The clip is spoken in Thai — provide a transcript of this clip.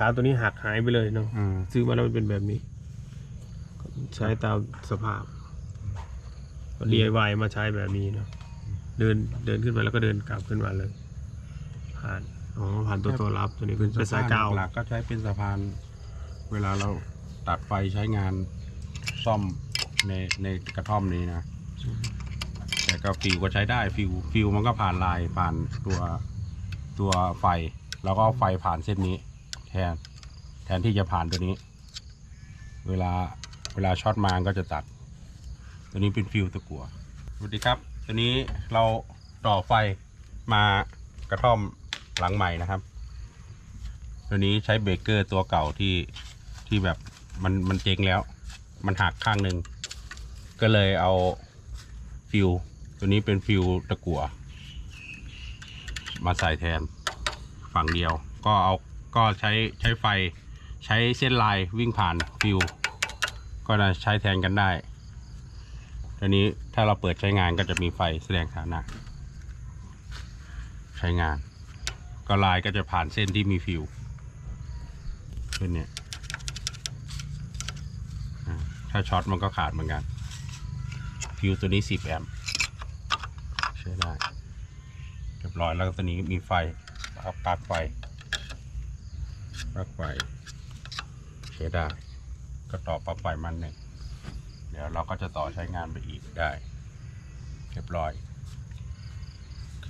ขาตัวนี้หักหายไปเลยเนาะอืมซื้อมาแล้วมันเป็นแบบนี้ ใช้ตามสภาพ DIY มาใช้แบบนี้เนาะเดินเดินขึ้นไปแล้วก็เดินกลับขึ้นมาเลย ผ่านอ๋อผ่านตัวตัวรับตัวนี้เป็นสายกาวหลักๆก็ใช้เป็นสะพาน เวลาเราตัดไฟใช้งานซ่อมในในกระท่อมนี้นะ แต่ก็ฟิวก็ใช้ได้ฟิวฟิวมันก็ผ่านลายผ่านตัวตัวไฟ แล้วก็ไฟผ่านเส้นนี้ แทนแทนที่จะผ่านตัวนี้ เวลาเวลาช็อตมาก็จะตัด ตัวนี้เป็นฟิวตะกัวสวัสดีครับ ตัวนี้เราต่อไฟมากระท่อมหลังใหม่นะครับ ตัวนี้ใช้เบรกเกอร์ตัวเก่าที่ที่แบบมันมันเจ๊งแล้ว มันหักข้างหนึ่งก็เลยเอาฟิวตัวนี้เป็นฟิวตะกัวมาใส่แทนฝั่งเดียว ก็เอา ก็ใช้ใช้ไฟใช้เส้นลายวิ่งผ่านฟิวก็จะใช้แทนกันได้ตัวนี้ถ้าเราเปิดใช้งานก็จะมีไฟแสดงฐานะใช้งาน ก็ลายก็จะผ่านเส้นที่มีฟิวขึ้นเนี่ยถ้าช็อตมันก็ขาดเหมือนกันฟิวตัวนี้ 10 แอมป์ใช้ได้เรียบร้อยแล้วตัวนี้มีไฟครับปลั๊กไฟ ปลาไฟใช้ได้ก็ต่อปลาไฟมันหนึ่งเดี๋ยวเราก็จะต่อใช้งานไปอีกได้ เรียบร้อย โอเค